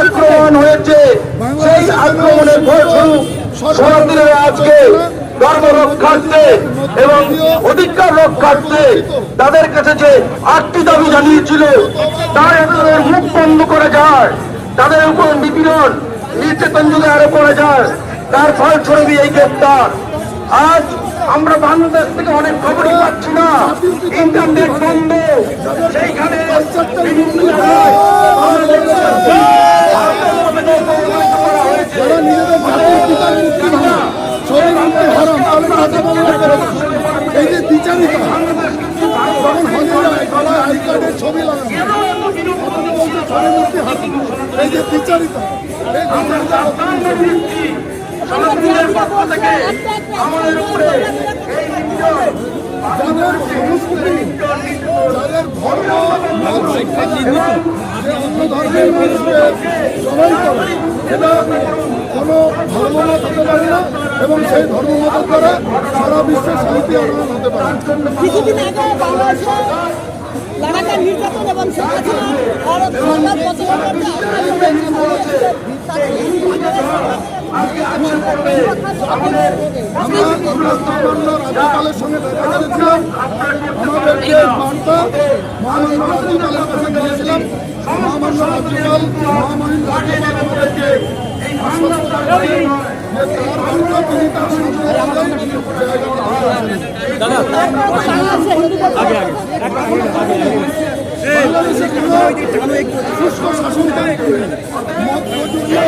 আক্রমণ হয়েছে, সেই আক্রমণের ফলস্বরূপ শরণার্থীরা আজকে ধর্ম রক্ষার্থে এবং অধিকার রক্ষার্থে তাদের কাছে যে আটটি দাবি জানিয়েছিল, তার তাদের মুখ বন্ধ করে যায়, তাদের উপর নিপীড়ন, নির্যাতন যদি আরও করে যায়, তার ফলস্বরূপই এই গ্রেপ্তার। আজ আমরা বাংলাদেশ থেকে অনেক খবরই পাচ্ছি না, ইন্টারনেট বন্ধ, সেইখানে বিভিন্ন জায়গায় আমরা দেখতে পাচ্ছি আতঙ্কবাদীদের প্ররোচিত করা হয়েছে। যারা নিজেদের জাতির পিতার মুক্তি ভাঙা ছবি মুক্তি হারাম তাদের কাছে বন্ধ করে দেন। এই যে দ্বিচারিতা যখন হজে যায় গলায় কার্ডের ছবি লাগানো। এই যে দ্বিচারিতা এই আমাদের উপরে যাদের সংস্কৃতি যাদের ধর্ম ধর্মের মানুষকে জবাই করে এটা কোনো ধর্মমত হতে পারে না এবং সেই ধর্মমতের দ্বারা সারা বিশ্বে শান্তি আনয়ন হতে পারে। নির্যাতন এবং ভারত সরকার প্রচলন করতে রাজ্যপালের সঙ্গে দেখা করেছিলাম আমাদেরকে মহামান্য রাজ্যপালের কাছে গিয়েছিলাম মহামান্য রাজ্যপাল মহামান্য রাজ্যপাল আমাদেরকে বাংলাদেশে কেন শুষ্ক শাসনটা মধ্যযুগীয়